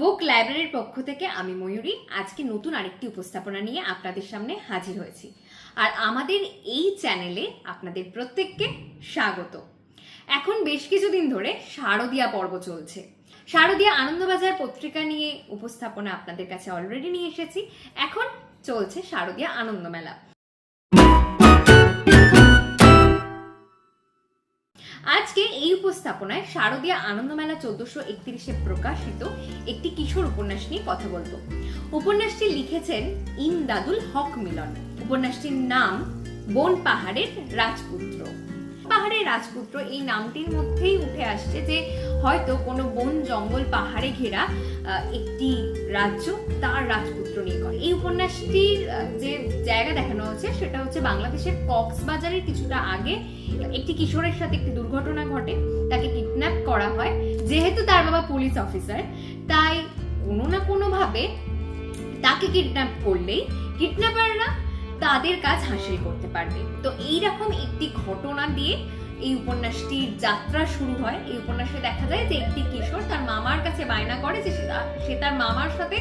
বুক লাইব্রেরির পক্ষ থেকে আমি ময়ূরী। আজকে নতুন আরেকটি উপস্থাপনা নিয়ে আপনাদের সামনে হাজির হয়েছি। আর আমাদের এই চ্যানেলে আপনাদের প্রত্যেককে স্বাগত। এখন বেশ কিছুদিন ধরে শারদীয়া পর্ব চলছে। শারদীয়া আনন্দবাজার পত্রিকা নিয়ে উপস্থাপনা আপনাদের কাছে অলরেডি নিয়ে এসেছি। এখন চলছে শারদীয়া আনন্দমেলা। আজকে এই উপস্থাপনায় শারদিয়া আনন্দ মেলা চোদ্দশো একত্রিশে প্রকাশিত একটি কিশোর উপন্যাস নিয়ে কথা বলব। উপন্যাসটি লিখেছেন ইন দাদুল হক মিলন। উপন্যাসটির নাম বন পাহাড়ের রাজপুত্র। পাহাড়ের রাজপুত্র এই নামটির মধ্যেই উঠে আসছে যে হয়তো কোনো বন জঙ্গল পাহাড়ে ঘেরা একটি রাজ্য তার রাজপুত্র নিয়ে করে। এই উপন্যাসটির যে জায়গা দেখানো হচ্ছে সেটা হচ্ছে বাংলাদেশের কক্সবাজারের কিছুটা আগে। একটি কিশোরের সাথে একটি দুর্ঘটনা ঘটে, তাকে কিডন্যাপ করা হয়, যেহেতু তার বাবা পুলিশ অফিসার। তাই কোনো না কোনোভাবে তাকে কিডন্যাপ করলেই কিডন্যাপাররা তাদের কাজ হাসিল করতে পারবে। তো এইরকম একটি ঘটনা দিয়ে এই উপন্যাসটির যাত্রা শুরু হয়। এই উপন্যাসে দেখা যায় যে একটি কিশোর তার মামার কাছে বায়না করে যে সে তার মামার সাথে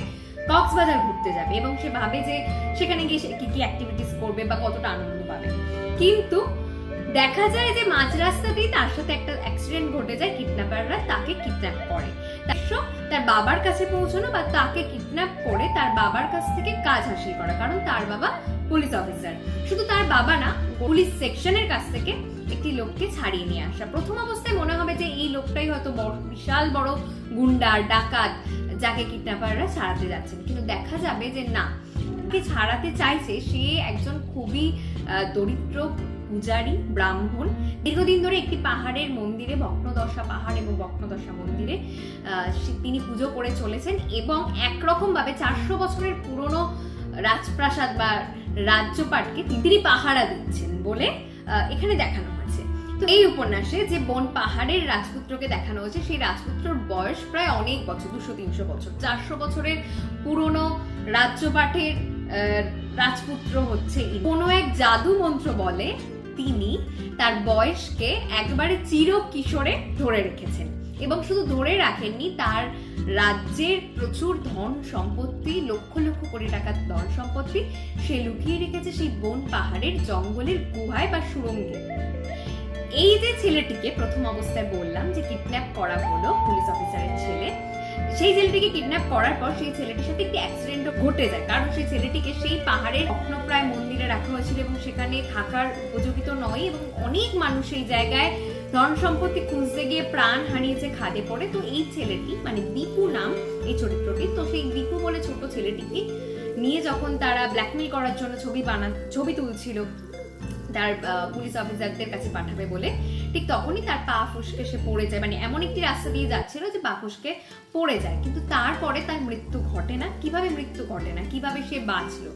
কক্সবাজার ঘুরতে যাবে এবং সে ভাবে যে সেখানে গিয়ে সে কি কি অ্যাক্টিভিটিস করবে বা কতটা আনন্দ পাবে। কিন্তু দেখা যায় যে মাঝ রাস্তাতেই তার সাথে একটা অ্যাক্সিডেন্ট ঘটে যায় কিডন্যাপাররা তাকে কিডন্যাপ করে। তার বাবার কাছে পৌঁছানো বা তাকে কিডন্যাপ করে তার বাবার কাছ থেকে কাজ হাসিল করা, কারণ তার বাবা পুলিশ অফিসার শুধু তার বাবা না পুলিশ সেকশনের কাছ থেকে একটি লোককে ছাড়িয়ে নিয়ে আসা। প্রথম অবস্থায় মনে হবে যে এই লোকটাই হয়তো বড়, বিশাল বড় গুন্ডার ডাকাত। যাকে কিডন্যাপাররা ছাড়াতে যাচ্ছেন কিন্তু দেখা যাবে যে না কে ছাড়াতে চাইছে সে একজন খুবই দরিদ্র পূজারী, ব্রাহ্মণ। দীর্ঘদিন ধরে একটি পাহাড়ের মন্দিরে ভগ্নদশা পাহাড় এবং ভগ্নদশা মন্দিরে তিনি পুজো করে চলেছেন এবং একরকমভাবে চারশো বছরের পুরনো রাজপ্রাসাদ বা রাজ্যপাটকে তিনি পাহারা দিচ্ছেন বলে এখানে দেখানো এই উপন্যাসে যে বন পাহাড়ের রাজপুত্রকে দেখানো হয়েছে, সেই রাজপুত্রর বয়স প্রায় অনেক বছর, দুশো, তিনশো বছর। চারশো বছরের পুরনো রাজ্যপাঠের রাজপুত্র হচ্ছে কোনো এক জাদু মন্ত্র বলে তিনি তার বয়সকে একবারে চির কিশোরে ধরে রেখেছেন এবং শুধু ধরে রাখেননি, তার রাজ্যের প্রচুর ধন সম্পত্তি, লক্ষ লক্ষ কোটি টাকার ধন সম্পত্তি সে লুকিয়ে রেখেছে সেই বন পাহাড়ের জঙ্গলের গুহায় বা সুড়ঙ্গে এই যে ছেলেটিকে প্রথম অবস্থায় বললাম যে কিডন্যাপ করা হলো পুলিশ অফিসারের ছেলে, সেই ছেলেটিকে কিডন্যাপ করার পর সেই ছেলেটির সাথে একটি অ্যাক্সিডেন্টও ঘটে যায়। কারণ সেই ছেলেটিকে সেই পাহাড়ের প্রায় মন্দিরে রাখা হয়েছিল এবং সেখানে থাকার উপযোগী তো নয় এবং অনেক মানুষ এই জায়গায় ধন সম্পত্তি খুঁজতে গিয়ে প্রাণ হারিয়েছে, খাদে পড়ে। তো এই ছেলেটি মানে দীপু নাম এই চরিত্রটি তো সেই দীপু বলে ছোট ছেলেটিকে নিয়ে যখন তারা ব্ল্যাকমেল করার জন্য ছবি বানা, ছবি তুলছিল তার পুলিশ অফিসারদের কাছে পাঠাবে বলে। ঠিক তখনই তার পা ফুসকে সে পড়ে যায়। মানে এমন একটি রাস্তা দিয়ে যাচ্ছিল যে পা ফুসকে পড়ে যায়। কিন্তু তারপরে তার মৃত্যু ঘটে না। কীভাবে মৃত্যু ঘটে না? কীভাবে সে বাঁচলো?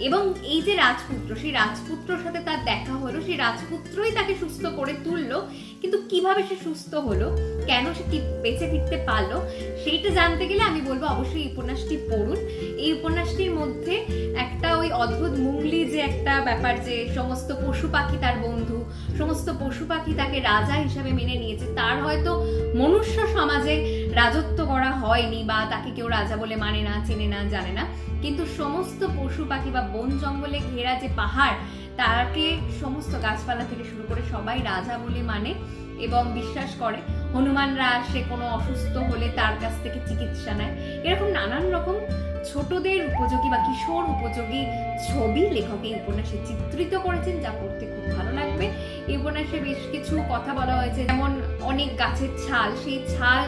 এবং এই যে রাজপুত্র, সেই রাজপুত্রর সাথে তার দেখা হলো, সেই রাজপুত্রই তাকে সুস্থ করে তুললো। কিন্তু কীভাবে সে সুস্থ হলো, কেন সে কি বেঁচে ফিরতে পারল, সেইটা জানতে গেলে আমি বলব অবশ্যই এই উপন্যাসটি পড়ুন। এই উপন্যাসটির মধ্যে একটা ওই অদ্ভুত মুংলি যে একটা ব্যাপার যে সমস্ত পশু পাখি তার বন্ধু, সমস্ত পশু পাখি তাকে রাজা হিসাবে মেনে নিয়েছে। তার হয়তো মনুষ্য সমাজে রাজত্ব করা হয়নি বা তাকে কেউ রাজা বলে মানে না, চেনে না, জানে না। কিন্তু সমস্ত পশু পাখি বা বন জঙ্গলে ঘেরা যে পাহাড়, তাকে সমস্ত গাছপালা থেকে শুরু করে সবাই রাজা বলে মানে এবং বিশ্বাস করে। হনুমানরা আসে কোনো অসুস্থ হলে তার কাছ থেকে চিকিৎসা নেয়। এরকম নানান রকম ছোটদের উপযোগী বা কিশোর উপযোগী ছবি লেখক এই উপন্যাসে চিত্রিত করেছেন, যা পড়তে খুব ভালো লাগবে। এই উপন্যাসে বেশ কিছু কথা বলা হয়েছে, যেমন অনেক গাছের ছাল, সেই ছাল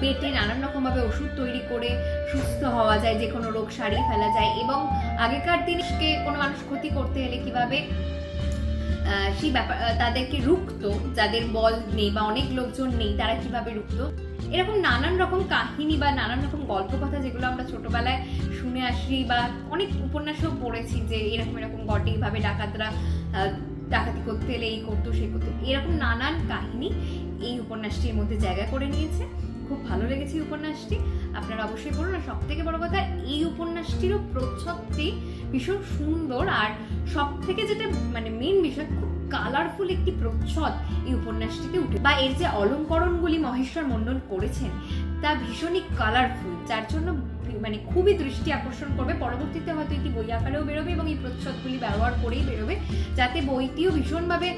বেটে নানান রকমভাবে ওষুধ তৈরি করে সুস্থ হওয়া যায় যে কোনো রোগ সারিয়ে ফেলা যায় এবং আগেকার দিনকে কোনো মানুষ ক্ষতি করতে এলে কীভাবে সেই ব্যাপার তাদেরকে রুখতো, যাদের বল নেই বা অনেক লোকজন নেই, তারা কীভাবে রুখতো? এরকম নানান রকম কাহিনী বা নানান রকম গল্প কথা যেগুলো আমরা ছোটবেলায় শুনে আসি বা অনেক উপন্যাসও পড়েছি যে এরকম এরকম ঘটে, এইভাবে ডাকাতরা ডাকাতি করতে এলে এই করতো, সে করতো। এরকম নানান কাহিনী এই উপন্যাসটির মধ্যে জায়গা করে নিয়েছে। খুব ভালো লেগেছে এই উপন্যাসটি। আপনারা অবশ্যই পড়ুন। আর সব থেকে বড় কথা, এই উপন্যাসটিরও প্রচ্ছদটি ভীষণ সুন্দর। আর সব থেকে যেটা মানে মেন বিষয় কালারফুল একটি প্রচ্ছদ এই উপন্যাসটিতে উঠে বা এর যে অলঙ্করণগুলি মহেশ্বর মণ্ডল করেছেন, তা ভীষণই কালারফুল, যার জন্য মানে খুবই দৃষ্টি আকর্ষণ করবে। পরবর্তীতে হয়তো এটি বই আকারেও বেরোবে এবং এই প্রচ্ছদগুলি ব্যবহার করেই বেরোবে, যাতে বইটিও ভীষণভাবে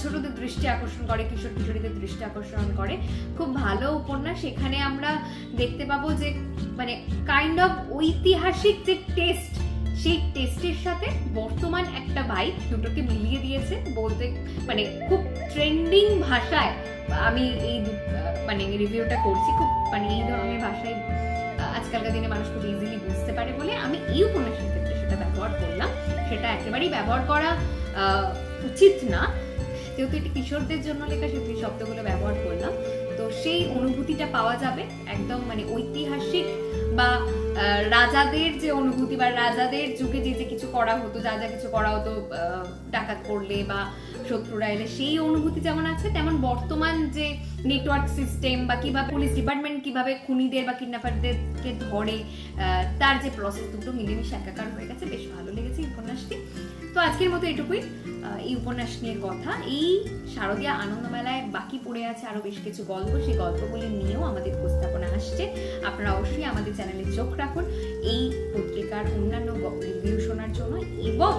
ছোটদের দৃষ্টি আকর্ষণ করে, কিশোর কিশোরীদের দৃষ্টি আকর্ষণ করে। খুব ভালো উপন্যাস। এখানে আমরা দেখতে পাবো যে মানে কাইন্ড অফ ঐতিহাসিক যে টেস্ট সেই টেস্টের সাথে বর্তমান একটা বাইক দুটোকে মিলিয়ে দিয়েছে বলতে মানে খুব ট্রেন্ডিং ভাষায় আমি এই মানে রিভিউটা করছি। খুব মানে এই ধরনের ভাষায় আজকালকার দিনে মানুষ খুব ইজিলি বুঝতে পারে বলে আমি এই উপন্যাসের ক্ষেত্রে সেটা ব্যবহার করলাম। সেটা একেবারেই ব্যবহার করা উচিত না। যেহেতু এটি কিশোরদের জন্য লেখা এই শব্দগুলো ব্যবহার করলাম। তো সেই অনুভূতিটা পাওয়া যাবে। একদম মানে ঐতিহাসিক বা রাজাদের যে অনুভূতি বা রাজাদের যুগে যে যে কিছু করা হতো, যা যা কিছু করা হতো ডাকাত করলে বা শত্রুরা এলে, সেই অনুভূতি যেমন আছে, তেমন বর্তমান যে নেটওয়ার্ক সিস্টেম বা কীভাবে পুলিশ ডিপার্টমেন্ট কীভাবে খুনিদের বা কিডন্যাপারদেরকে ধরে তার যে প্রসেস দুটো মিলেমিশে একাকার হয়ে গেছে, বেশ ভালো লেগেছে উপন্যাসটি। তো আজকের মতো এটুকুই। এই উপন্যাস নিয়ে কথা। এই শারদীয়া আনন্দমেলায় বাকি পড়ে আছে আরও বেশ কিছু গল্প। সেই গল্পগুলি নিয়েও আমাদের উপস্থাপনা আসছে। আপনারা অবশ্যই আমাদের চ্যানেলে চোখ রাখুন। এই পত্রিকার অন্যান্য রিভিউ শোনার জন্য এবং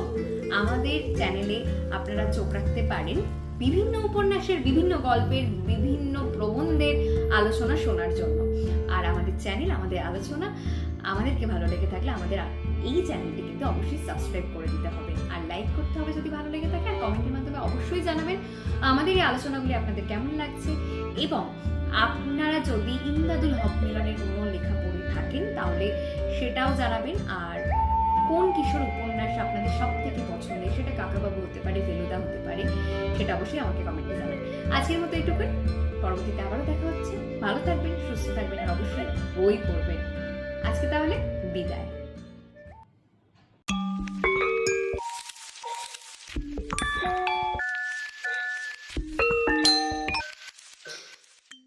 আমাদের চ্যানেলে আপনারা চোখ রাখতে পারেন। বিভিন্ন উপন্যাসের বিভিন্ন গল্পের বিভিন্ন প্রবন্ধের আলোচনা শোনার জন্য। আর আমাদের চ্যানেল, আমাদের আলোচনা আমাদেরকে ভালো লেগে থাকলে আমাদের এই চ্যানেলটি কিন্তু অবশ্যই সাবস্ক্রাইব করে দিতে হবে। আর লাইক করতে হবে যদি ভালো লেগে থাকে, আর কমেন্টের মাধ্যমে অবশ্যই জানাবেন আমাদের এই আলোচনাগুলি আপনাদের কেমন লাগছে। এবং আপনারা যদি ইমদাদুল হক মিলনের কোনো লেখা পড়ে থাকেন, তাহলে সেটাও জানাবেন। আর কোন কিশোর উপন্যাস আপনাদের সব থেকে পছন্দের, সেটা কাকাবাবু হতে পারে, ফেলুদা হতে পারে, সেটা অবশ্যই আমাকে কমেন্টে জানাবেন। আজকের মতো এটুকুই। পরবর্তীতে আবারও দেখা হচ্ছে। ভালো থাকবেন, সুস্থ থাকবেন, আর অবশ্যই বই পড়বেন। আজকে তাহলে বিদায়।